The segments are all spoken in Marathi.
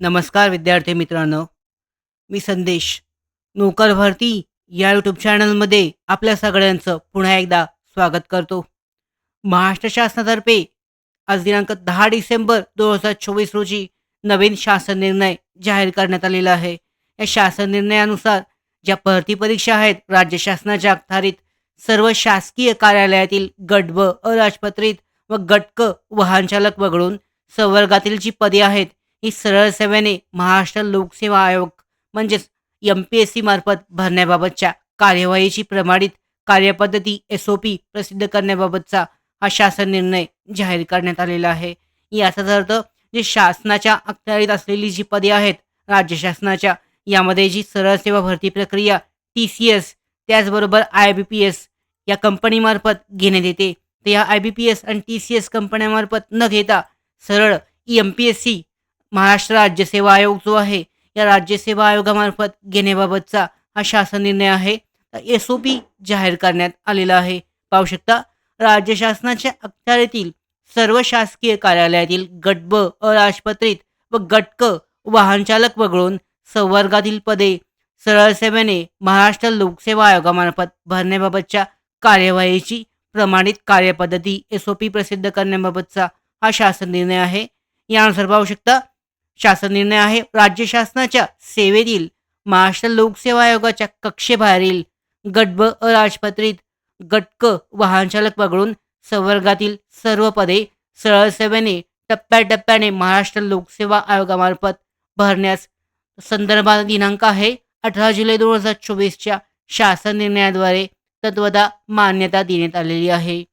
नमस्कार विद्यार्थी मित्रांनो. मी संदेश. नोकर भरती या यूट्यूब चॅनलमध्ये आपल्या सगळ्यांचं पुन्हा एकदा स्वागत करतो. महाराष्ट्र शासनातर्फे आज दिनांक दहा डिसेंबर दोन हजार चोवीस रोजी नवीन शासन निर्णय जाहीर करण्यात आलेला आहे. या शासन निर्णयानुसार ज्या भरती परीक्षा आहेत राज्य शासनाच्या अखत्यारीत सर्व शासकीय कार्यालयातील गट ब अराजपत्रित व गटक वाहनचालक वगळून संवर्गातील जी पदे आहेत ही सरळ सेवेने महाराष्ट्र लोकसेवा आयोग म्हणजेच एम पी एस सी मार्फत भरण्याबाबतच्या कार्यवाहीची प्रमाणित कार्यपद्धती एस ओ पी प्रसिद्ध करण्याबाबतचा हा शासन निर्णय जाहीर करण्यात आलेला आहे. याचाच अर्थ जे शासनाच्या अखत्यारीत असलेली जी पदे आहेत राज्य शासनाच्या यामध्ये जी सरळ सेवा भरती प्रक्रिया टी सी एस त्याचबरोबर आय बी पी एस या कंपनीमार्फत घेण्यात येते. तर या आय बी पी एस आणि टी सी एस कंपन्यामार्फत न घेता सरळ M P S C Maharashtra राज्य सेवा आयोग जो आहे या राज्य सेवा आयोगामार्फत घेण्याबाबतचा हा शासन निर्णय आहे. एस ओ पी जाहीर करण्यात आलेला आहे. पाहू शकता राज्य शासनाच्या अखत्यारीतील सर्व शासकीय कार्यालयातील गट ब अराजपत्रित व गटक वाहनचालक वगळून संवर्गातील पदे सरळ सेवेने महाराष्ट्र लोकसेवा आयोगामार्फत भरण्याबाबतच्या कार्यवाहीची प्रमाणित कार्यपद्धती एस ओ पी प्रसिद्ध करण्याबाबतचा हा शासन निर्णय आहे. यानुसार पाहू शकता शासन निर्णय आहे. राज्य शासनाच्या सेवेतील महाराष्ट्र लोकसेवा आयोगाच्या कक्षेबाहेरील गट ब अराजपत्रित गटक वाहनचालक वगळून संवर्गातील सर्व पदे सरळ सेवेने टप्प्याटप्प्याने महाराष्ट्र लोकसेवा आयोगामार्फत भरण्यास संदर्भात दिनांक आहे. अठरा जुलै दोन हजार चोवीसच्या शासन निर्णयाद्वारे तत्वता मान्यता देण्यात आलेली आहे.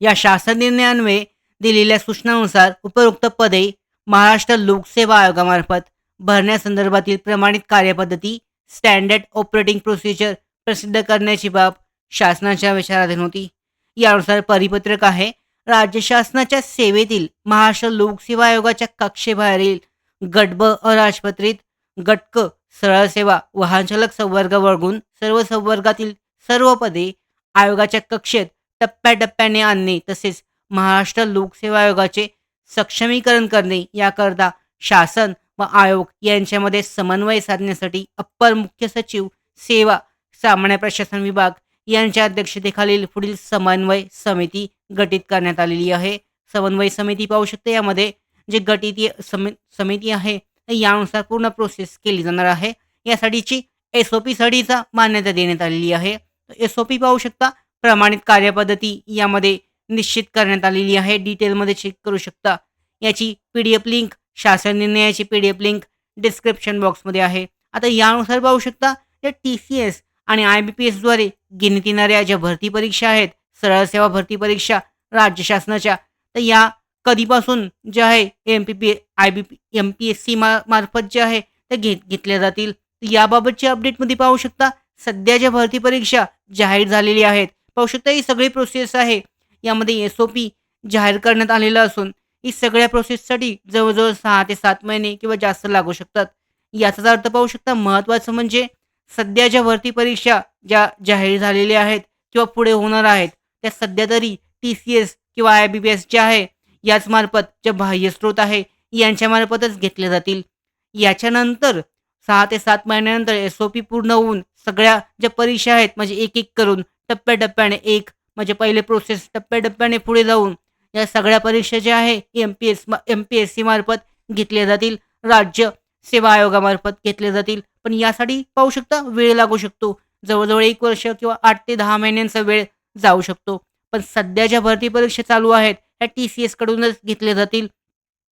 या शासन निर्णयान्वये दिलेल्या सूचनानुसार उपरोक्त पदे महाराष्ट्र लोकसेवा आयोगामार्फत भरण्यासंदर्भातील प्रमाणित कार्यपद्धती स्टँडर्ड ऑपरेटिंग प्रोसिजर प्रसिद्ध करण्याची बाब शासनाच्या विचाराधीन होती. यानुसार परिपत्रक आहे राज्य शासनाच्या सेवेतील महाराष्ट्र लोकसेवा आयोगाच्या कक्षेबाहेरील गटब अराजपत्रित गटक सरळ सेवा वाहनचालक संवर्ग वळगून सर्व संवर्गातील सर्व पदे आयोगाच्या कक्षेत टप्प्याटप्प्याने आणणे तसेच महाराष्ट्र लोकसेवा आयोगाचे सक्षमीकरण करणे याकरता शासन व आयोग यांच्यामध्ये समन्वय साधण्यासाठी अप्पर मुख्य सचिव सेवा सामान्य प्रशासन विभाग यांच्या अध्यक्षतेखालील पुढील समन्वय समिती गठीत करण्यात आलेली आहे. समन्वय समिती पाहू शकते यामध्ये जे गटित समि समिती आहे यानुसार पूर्ण प्रोसेस केली जाणार आहे. यासाठीची एस ओ पीसाठीचा मान्यता देण्यात आलेली आहे. एस ओ पी पाहू शकता प्रमाणित कार्यपद्धती यामध्ये निश्चित करण्यात आलेली आहे. डिटेलमध्ये चेक करू शकता. याची पी डी एफ लिंक शासन निर्णयाची P D F link description बॉक्समध्ये आहे. आता यानुसार पाहू शकता या टी सी एस आणि आय बी पी एसद्वारे घेण्यात येणाऱ्या ज्या भरती परीक्षा आहेत सरळ सेवा भरती परीक्षा राज्य शासनाच्या तर या कधीपासून जे आहे M P P I B P M P S C मा मार्फत जे आहे ते घेत घेतल्या जातील. याबाबतच्या अपडेटमध्ये पाहू शकता सध्या ज्या भरती परीक्षा जाहीर झालेली आहेत पाहू शकता ही सगळी प्रोसेस आहे. यामध्ये एस ओ पी जाहीर करण्यात आलेलं असून ही सगळ्या प्रोसेससाठी जवळजवळ सहा ते सात महिने किंवा जास्त लागू शकतात. याचाच अर्थ पाहू शकता महत्त्वाचं म्हणजे सध्या ज्या भरती परीक्षा ज्या जाहीर झालेल्या आहेत किंवा पुढे होणार आहेत त्या सध्या तरी टी सी एस किंवा आय बी पी एस ज्या आहे याच मार्फत जे बाह्य स्रोत आहे यांच्यामार्फतच घेतल्या जातील. याच्यानंतर सहा ते सात महिन्यानंतर एस ओ पी पूर्ण होऊन सगळ्या ज्या परीक्षा आहेत म्हणजे एक एक करून टप्प्याटप्प्याने एक म्हणजे पहिले प्रोसेस टप्प्याटप्प्याने पुढे जाऊन या सगळ्या परीक्षा ज्या आहे M P S M P S C मार्फत घेतल्या जातील. राज्य सेवा आयोगामार्फत घेतल्या जातील. पण यासाठी पाहू शकता वेळ लागू शकतो. जवळजवळ एक वर्ष किंवा आठ ते दहा महिन्यांचा वेळ जाऊ शकतो. पण सध्या ज्या भरती परीक्षा चालू आहेत ह्या टी सी एसकडूनच घेतल्या जातील.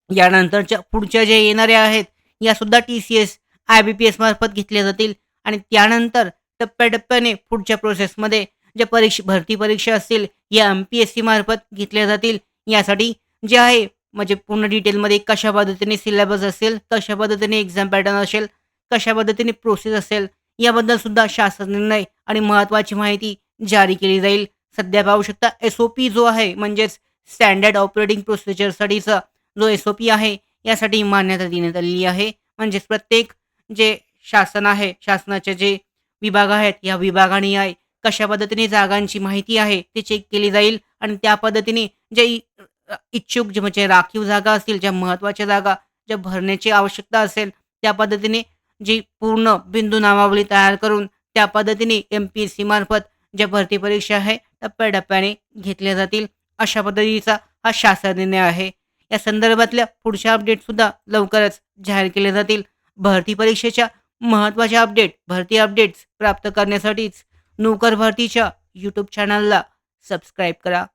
यानंतरच्या पुढच्या ज्या येणाऱ्या आहेत यासुद्धा T C S I B P S मार्फत घेतल्या जातील. आणि त्यानंतर टप्प्याटप्प्याने पुढच्या प्रोसेसमध्ये ज्या परीक्षा भरती परीक्षा असतील या एम पी एस सी मार्फत घेतल्या जातील. यासाठी जे आहे म्हणजे पूर्ण डिटेलमध्ये कशा पद्धतीने सिलेबस असेल कशा पद्धतीने एक्झाम पॅटर्न असेल कशा पद्धतीने प्रोसेस असेल याबद्दल सुद्धा शासन निर्णय आणि महत्त्वाची माहिती जारी केली जाईल. सध्या पाहू शकता एस ओ पी जो आहे म्हणजेच स्टँडर्ड ऑपरेटिंग प्रोसिजरसाठीचा जो एस ओ पी आहे यासाठी मान्यता देण्यात आलेली आहे. म्हणजेच प्रत्येक जे शासन आहे शासनाचे जे विभाग आहेत या विभागाने आहे कशा पद्धतीने जागांची माहिती आहे ते चेक केली जाईल. आणि त्या पद्धतीने जे इच्छुक जे म्हणजे राखीव जागा असतील ज्या महत्त्वाच्या जागा ज्या भरण्याची आवश्यकता असेल त्या पद्धतीने जी पूर्ण बिंदू नामावली तयार करून त्या पद्धतीने एम पी एस सी मार्फत ज्या भरती परीक्षा आहे टप्प्याटप्प्याने घेतल्या जातील. अशा पद्धतीचा हा शासन निर्णय आहे. या संदर्भातल्या पुढच्या अपडेटसुद्धा लवकरच जाहीर केले जातील. भरती परीक्षेच्या महत्त्वाच्या अपडेट भरती अपडेट्स प्राप्त करण्यासाठीच नोकर भरतीच्या यूट्यूब चॅनलला सबस्क्राईब करा.